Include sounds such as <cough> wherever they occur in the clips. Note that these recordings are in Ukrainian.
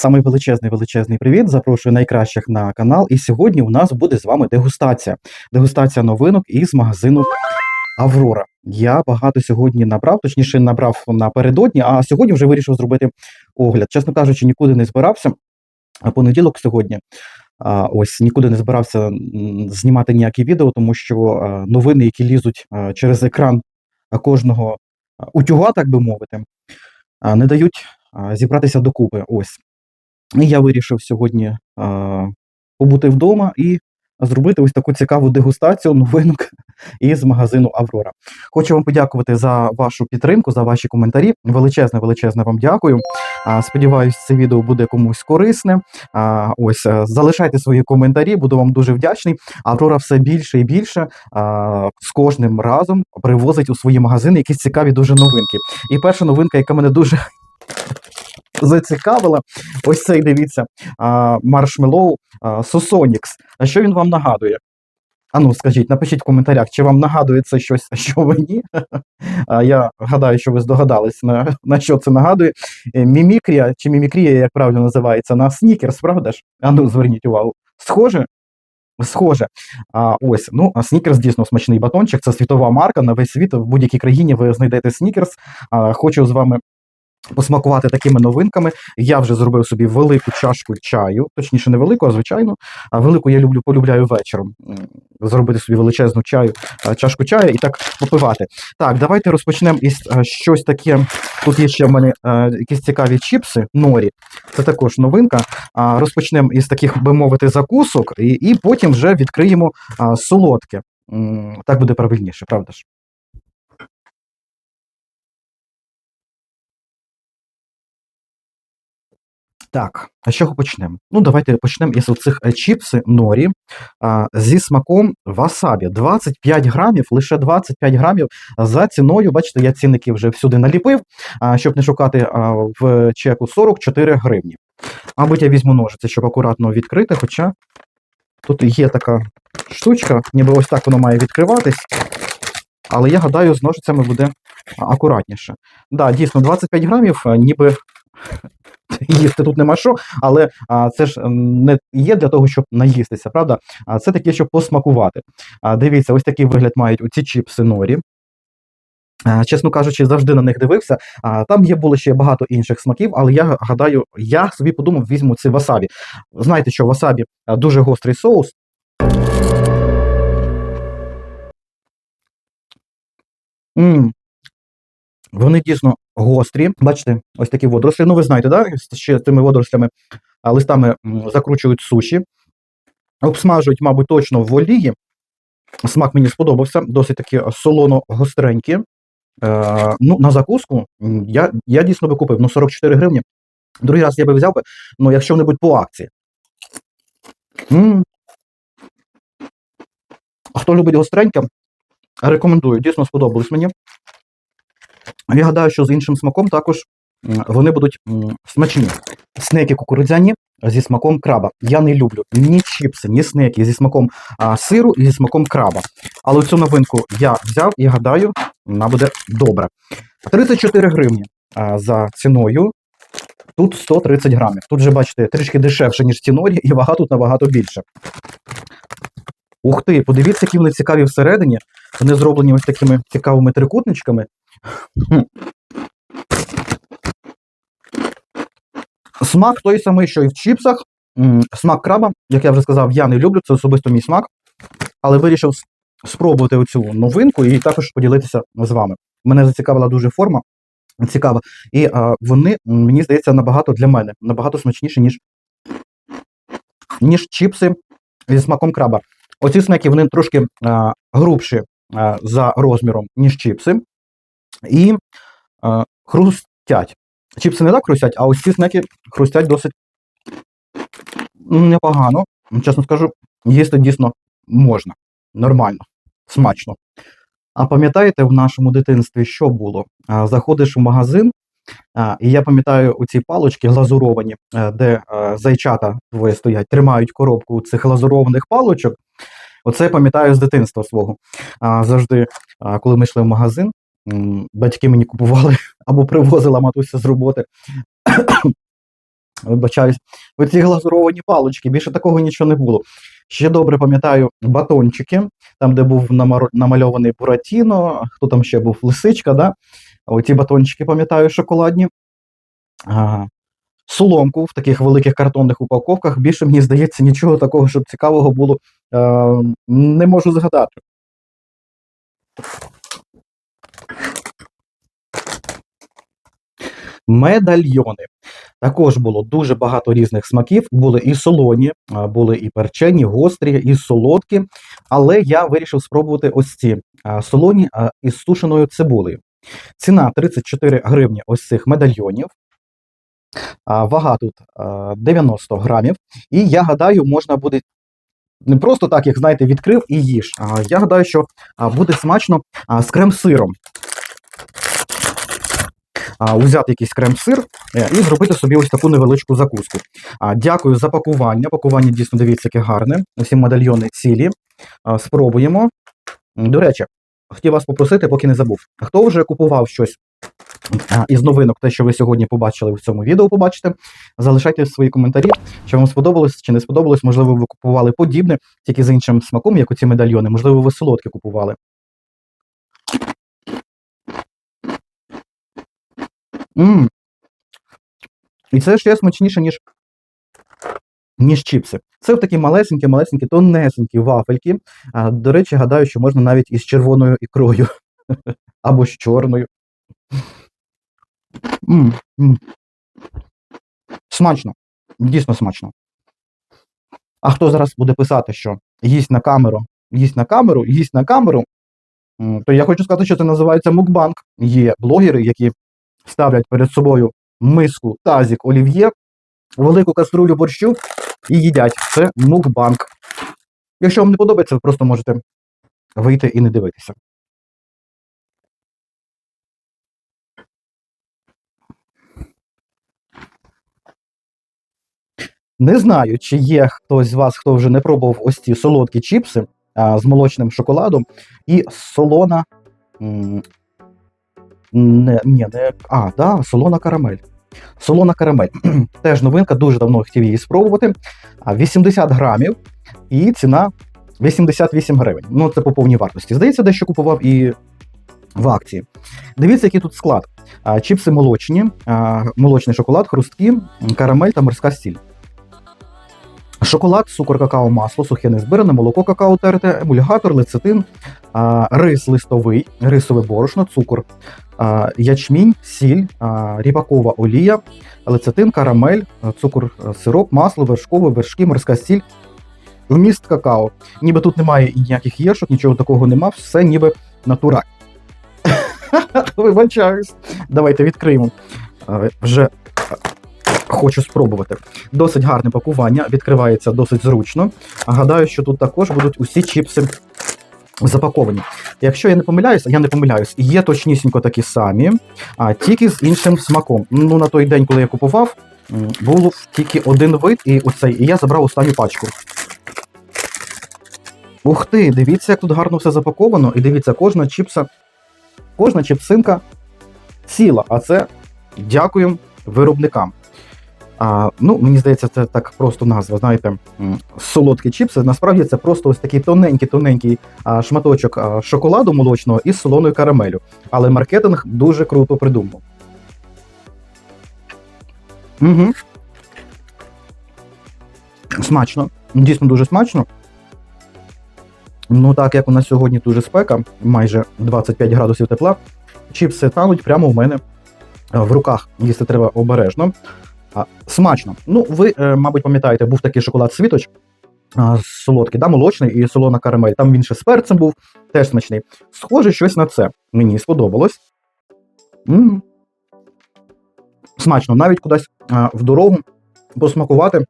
Самий величезний величезний привіт. Запрошую найкращих на канал. І сьогодні у нас буде з вами дегустація. Дегустація новинок із магазину Аврора. Я багато сьогодні набрав, точніше, набрав напередодні, а сьогодні вже вирішив зробити огляд. Чесно кажучи, нікуди не збирався. А понеділок сьогодні. Ось нікуди не збирався знімати ніякі відео, тому що новини, які лізуть через екран кожного утюга, так би мовити, не дають зібратися докупи. Ось. І я вирішив сьогодні а, побути вдома і зробити ось таку цікаву дегустацію новинок <laughs> із магазину Аврора. Хочу вам подякувати за вашу підтримку, за ваші коментарі. Величезне, величезне вам дякую. А, сподіваюсь, це відео буде комусь корисне. А, ось е, залишайте свої коментарі, буду вам дуже вдячний. Аврора все більше і більше а, з кожним разом привозить у свої магазини якісь цікаві дуже новинки. І перша новинка, яка мене дуже зацікавила, ось цей дивіться, а, Сосонікс. А що він вам нагадує? Ану, скажіть, напишіть в коментарях, чи вам нагадує це щось, що ви ні. Я гадаю, що ви здогадались, на, на що це нагадує. Е, Мімікрія чи мімікрія, як правильно називається, на снікерс, правда ж? Ану, зверніть увагу. Схоже? Схоже. А, ось, ну, снікерс дійсно смачний батончик. Це світова марка на весь світ. В будь-якій країні ви знайдете снікерс. А, хочу з вами посмакувати такими новинками. Я вже зробив собі велику чашку чаю, точніше, не велику, а звичайну. А велику я люблю, полюбляю вечором. Зробити собі величезну чаю, чашку чаю і так попивати. Так, давайте розпочнемо із щось таке. Тут є ще в мене якісь цікаві чіпси, норі. Це також новинка. Розпочнемо із таких, би мовити, закусок, і, і потім вже відкриємо солодке. Так буде правильніше, правда ж? Так, а з чого почнемо? Ну, давайте почнемо із оцих е, чіпси норі а, зі смаком васабі. 25 грамів, лише 25 грамів за ціною. Бачите, я цінники вже всюди наліпив, а, щоб не шукати а, в чеку 44 гривні. Мабуть, я візьму ножиці, щоб акуратно відкрити, хоча тут є така штучка, ніби ось так воно має відкриватись. Але я гадаю, з ножицями буде акуратніше. Да, дійсно, 25 грамів, ніби <laughs> їсти тут нема що, але а, це ж не є для того, щоб наїстися, правда? А це таке, щоб посмакувати. А, дивіться, ось такий вигляд мають оці чіпси норі. Чесно кажучи, завжди на них дивився. Там є було ще багато інших смаків, але я гадаю, я собі подумав, візьму ці васабі. Знаєте, що васабі дуже гострий соус. м Вони дійсно гострі. Бачите, ось такі водорослі. Ну, ви знаєте, да? ще з цими водорослями, листами закручують суші. Обсмажують, мабуть, точно в олії. Смак мені сподобався, досить такі солоно-гостренькі. Е, ну, на закуску я, я дійсно би купив ну, 44 гривні. Другий раз я би взяв би, ну, якщо небудь по акції. М. А Хто любить гостреньке, рекомендую, дійсно сподобались мені. Я гадаю, що з іншим смаком також вони будуть смачні. Снеки кукурудзяні зі смаком краба. Я не люблю ні чіпси, ні снеки зі смаком а, сиру і зі смаком краба. Але цю новинку я взяв і гадаю, вона буде добра. 34 гривні а, за ціною. Тут 130 грамів. Тут же, бачите, трішки дешевше, ніж ці і вага тут набагато більше. Ух ти, подивіться, які вони цікаві всередині. Вони зроблені ось такими цікавими трикутничками. Смак той самий, що і в чіпсах. Смак краба, як я вже сказав, я не люблю, це особисто мій смак. Але вирішив спробувати оцю новинку і також поділитися з вами. Мене зацікавила дуже форма. Цікава. І а, вони, мені здається, набагато для мене, набагато смачніші, ніж, ніж чіпси зі смаком краба. Оці снеки вони трошки а, грубші за розміром, ніж чіпси. І а, хрустять. Чіпси не так хрустять, а ось ці снеки хрустять досить непогано. Чесно скажу, їсти дійсно можна. Нормально, смачно. А пам'ятаєте, в нашому дитинстві що було? Заходиш в магазин, і я пам'ятаю оці палочки глазуровані, е, де е, зайчата двоє стоять, тримають коробку цих глазурованих палочок. Оце я пам'ятаю з дитинства свого. Завжди, коли ми йшли в магазин, батьки мені купували <laughs> або привозила матуся з роботи <coughs> вибачаюсь, оці глазуровані палички, більше такого нічого не було. Ще добре пам'ятаю батончики, там, де був намальований Буратіно, хто там ще був, лисичка, да? Оці батончики, пам'ятаю, шоколадні. Соломку в таких великих картонних упаковках. Більше, мені здається, нічого такого, щоб цікавого було, не можу згадати. Медальйони. Також було дуже багато різних смаків. Були і солоні, були і перчені, гострі, і солодкі. Але я вирішив спробувати ось ці солоні із сушеною цибулею. Ціна 34 гривні ось цих медальйонів. Вага тут 90 грамів. І я гадаю, можна буде не просто так, як знаєте, відкрив і їж. А я гадаю, що буде смачно а, з крем-сиром. А, Узяти якийсь крем-сир е, і зробити собі ось таку невеличку закуску. А, Дякую за пакування. Пакування дійсно дивіться, яке гарне. Усі медальйони цілі. А, Спробуємо. До речі, хотів вас попросити, поки не забув. Хто вже купував щось із новинок, те, що ви сьогодні побачили в цьому відео, побачите, залишайте свої коментарі, чи вам сподобалось, чи не сподобалось. Можливо, ви купували подібне, тільки з іншим смаком, як оці медальйони. Можливо, ви солодке купували. М. І це ще смачніше, ніж, ніж чіпси. Це такі малесенькі, малесенькі, тонесенькі вафельки. А, до речі, гадаю, що можна навіть із червоною ікрою <laughs> або з чорною. М, м. Смачно, дійсно смачно. А хто зараз буде писати, що їсть на камеру, їсть на камеру, їсть на камеру, то я хочу сказати, що це називається мукбанк. Є блогери, які ставлять перед собою миску, тазік, олів'є, велику каструлю борщу і їдять. Це мукбанк. Якщо вам не подобається, ви просто можете вийти і не дивитися. Не знаю, чи є хтось з вас, хто вже не пробував ось ці солодкі чіпси а, з молочним шоколадом і солона. м, Не, не, а, да, солона карамель. Солона карамель. <clears throat> Теж новинка, дуже давно хотів її спробувати. 80 грамів і ціна 88 гривень. Ну, це по повній вартості. Здається, дещо купував і в акції. Дивіться, який тут склад. Чіпси молочні, молочний шоколад, хрусткі, карамель та морська стіль. Шоколад, цукор, какао, масло, сухе незбиране, молоко какао терте, емульгатор, лецитин, рис листовий, рисове борошно, цукор, ячмінь, сіль, ріпакова олія, лецитин, карамель, цукор, сироп, масло, вершкове, вершки, морська сіль, вміст какао. Ніби тут немає ніяких єшок, нічого такого нема, все ніби натураль. <laughs> Вибачаюсь. Давайте відкриємо. Вже хочу спробувати. Досить гарне пакування, відкривається досить зручно. Гадаю, що тут також будуть усі чіпси запаковані. Якщо я не помиляюся, я не помиляюсь, є точнісінько такі самі, а тільки з іншим смаком. Ну, на той день, коли я купував, був тільки один вид, і оцей, і я забрав останню пачку. Ух ти, дивіться, як тут гарно все запаковано, і дивіться, кожна чіпса, кожна чіпсинка ціла. А це дякуємо виробникам. А, ну, мені здається, це так просто назва, знаєте, солодкі чіпси. Насправді це просто ось такий тоненький-тоненький шматочок шоколаду молочного із солоною карамелю. Але маркетинг дуже круто придумав. Угу. Смачно. Дійсно дуже смачно. Ну, так як у нас сьогодні дуже спека, майже 25 градусів тепла, чіпси тануть прямо у мене в руках. Їсти треба обережно. А, смачно. Ну, ви, е, мабуть, пам'ятаєте, був такий шоколад світоч. Солодкий, да, молочний і солона карамель. Там він ще з перцем був, теж смачний. Схоже, щось на це. Мені сподобалось. м Смачно, навіть кудись а, в дорогу посмакувати,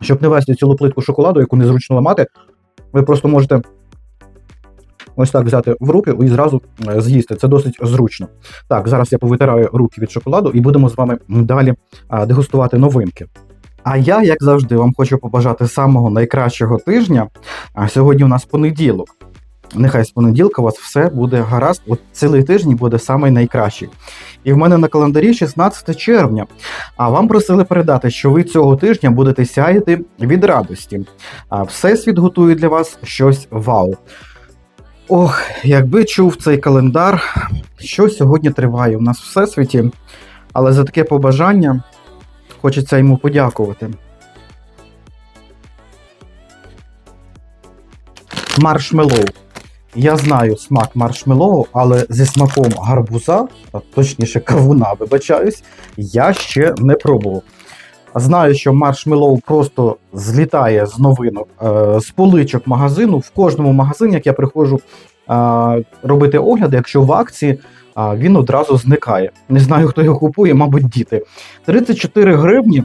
щоб не вести цілу плитку шоколаду, яку незручно ламати. Ви просто можете ось так взяти в руки і зразу е, з'їсти. Це досить зручно. Так, зараз я повитираю руки від шоколаду і будемо з вами далі дегустувати новинки. А я, як завжди, вам хочу побажати самого найкращого тижня. А сьогодні у нас понеділок. Нехай з понеділка у вас все буде гаразд. От цілий тиждень буде самий найкращий. І в мене на календарі 16 червня. А вам просили передати, що ви цього тижня будете сяяти від радості. А Всесвіт готує для вас щось вау. Ох, якби чув цей календар, що сьогодні триває у нас в всесвіті, але за таке побажання хочеться йому подякувати. Маршмеллоу. Я знаю смак маршмеллоу, але зі смаком гарбуза, точніше кавуна, вибачаюсь, я ще не пробував. Знаю, що маршмеллоу просто злітає з новинок, е, з поличок магазину. В кожному магазині, як я приходжу е, робити огляди, якщо в акції, а він одразу зникає. Не знаю, хто його купує, мабуть, діти. 34 гривні.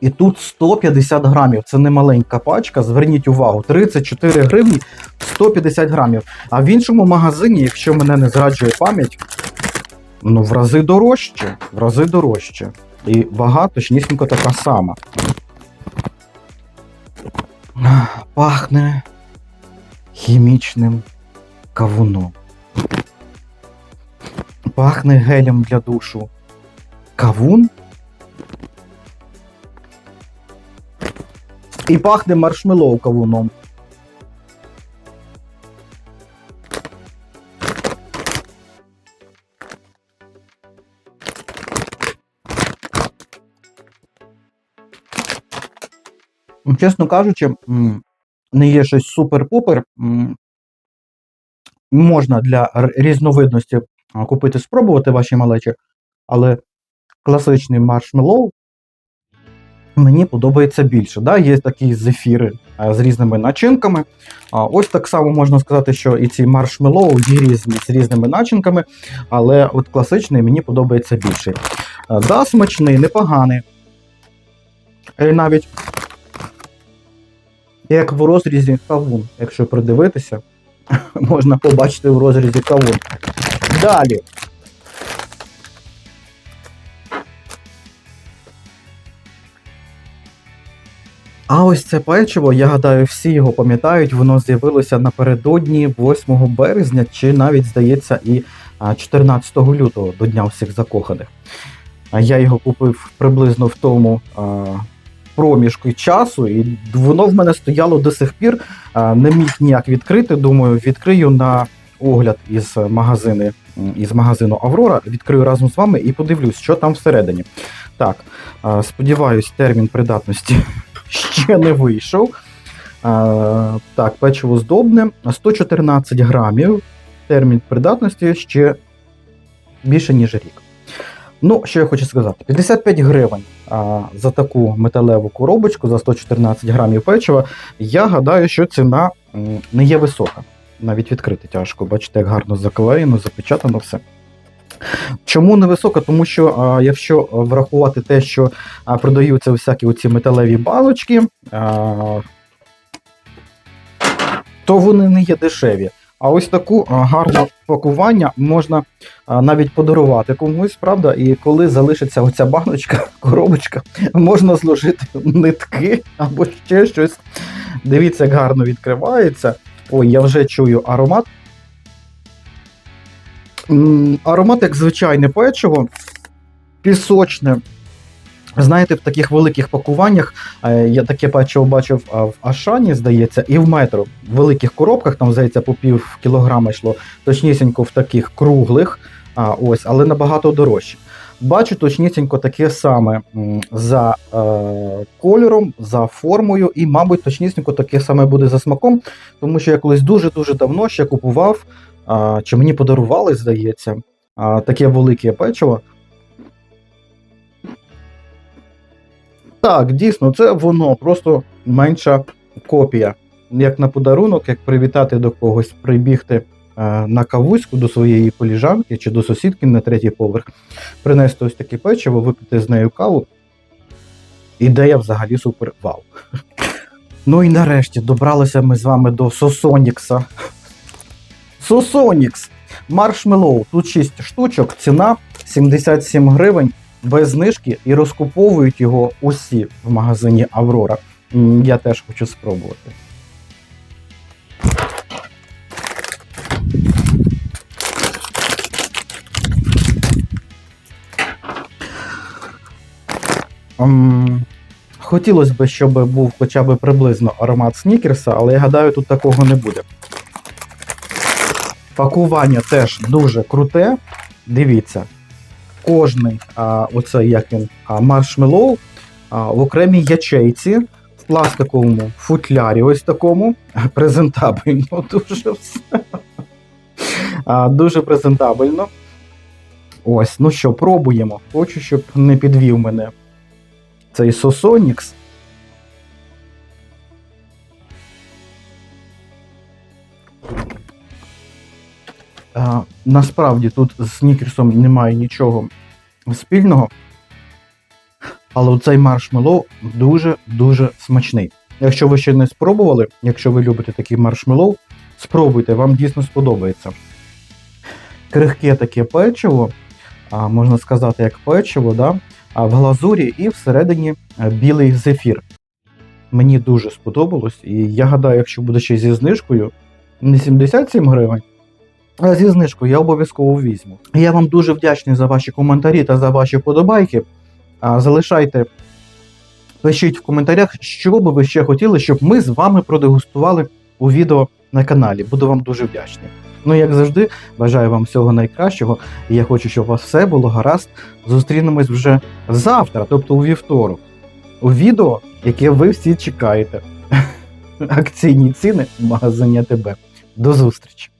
І тут 150 грамів. Це не маленька пачка. Зверніть увагу, 34 гривні 150 грамів. А в іншому магазині, якщо мене не зраджує пам'ять, ну в рази дорожче. В рази дорожче. І вага точнісінько така сама. Пахне хімічним кавуном. Пахне гелем для душу. Кавун? І пахне маршмеллоу кавуном. Чесно кажучи, не є щось супер-пупер. Можна для різновидності купити, спробувати ваші малечі, але класичний маршмеллоу мені подобається більше. Да? Є такі зефіри з різними начинками. Ось так само можна сказати, що і ці маршмеллоу є різні з різними начинками, але от класичний мені подобається більше. Да, смачний, непоганий. І навіть як в розрізі кавун, якщо придивитися, <laughs> можна побачити в розрізі кавун. Далі. А ось це печиво, я гадаю, всі його пам'ятають, воно з'явилося напередодні 8 березня, чи навіть, здається, і 14 лютого до Дня всіх закоханих. Я його купив приблизно в тому а, проміжку часу, і воно в мене стояло до сих пір. Не міг ніяк відкрити. Думаю, відкрию на огляд із магазини, із магазину Аврора, відкрию разом з вами і подивлюсь, що там всередині. Так, сподіваюсь, термін придатності <laughs> ще не вийшов. Так, печиво здобне 114 грамів. Термін придатності ще більше, ніж рік. Ну, що я хочу сказати: 55 гривень а, за таку металеву коробочку за 114 грамів печива. Я гадаю, що ціна не є висока. Навіть відкрити тяжко. Бачите, як гарно заклеєно, запечатано все. Чому невисока? Тому що а, якщо врахувати те, що а, продаються всякі оці металеві балочки, а, то вони не є дешеві. А ось таку а, гарну пакування можна навіть подарувати комусь, правда? І коли залишиться оця баночка, <laughs> коробочка, можна зложити нитки або ще щось. Дивіться, як гарно відкривається. Ой, я вже чую аромат. Аромат, як звичайне печиво, пісочне. Знаєте, в таких великих пакуваннях е, я таке печиво бачив в Ашані, здається, і в метро. В великих коробках, там, здається, по пів кілограма йшло, точнісінько в таких круглих, а, ось, але набагато дорожче. Бачу точнісінько таке саме за е, кольором, за формою, і, мабуть, точнісінько таке саме буде за смаком, тому що я колись дуже-дуже давно ще купував, а, чи мені подарували, здається, а, таке велике печиво. Так, дійсно, це воно, просто менша копія. Як на подарунок, як привітати до когось, прибігти е, на кавуську до своєї поліжанки чи до сусідки на третій поверх, принести ось таке печиво, випити з нею каву. Ідея взагалі супер вау. Ну і нарешті добралися ми з вами до Сосонікса. Сосонікс! Маршмеллоу. Тут 6 штучок, ціна 77 гривень без знижки і розкуповують його усі в магазині Аврора. Я теж хочу спробувати. Хотілося б, щоб був хоча б приблизно аромат снікерса, але я гадаю, тут такого не буде. Пакування теж дуже круте. Дивіться кожний а, оце, як він, а, маршмеллоу а, в окремій ячейці, в пластиковому футлярі, ось такому. <laughs> Презентабельно дуже все. А, дуже презентабельно. Ось, ну що, пробуємо. Хочу, щоб не підвів мене цей Сосонікс. Насправді тут з снікерсом немає нічого спільного. Але цей маршмеллоу дуже-дуже смачний. Якщо ви ще не спробували, якщо ви любите такий маршмеллоу, спробуйте, вам дійсно сподобається. Крихке таке печиво, можна сказати, як печиво, да? в глазурі і всередині е, білий зефір. Мені дуже сподобалось, і я гадаю, якщо буде ще зі знижкою, не 77 гривень, зі знижкою я обов'язково візьму. Я вам дуже вдячний за ваші коментарі та за ваші вподобайки. А, Залишайте, пишіть в коментарях, що би ви ще хотіли, щоб ми з вами продегустували у відео на каналі. Буду вам дуже вдячний. Ну, як завжди, бажаю вам всього найкращого. І я хочу, щоб у вас все було гаразд. Зустрінемось вже завтра, тобто у вівторок, у відео, яке ви всі чекаєте. <laughs> Акційні ціни в магазині АТБ. До зустрічі!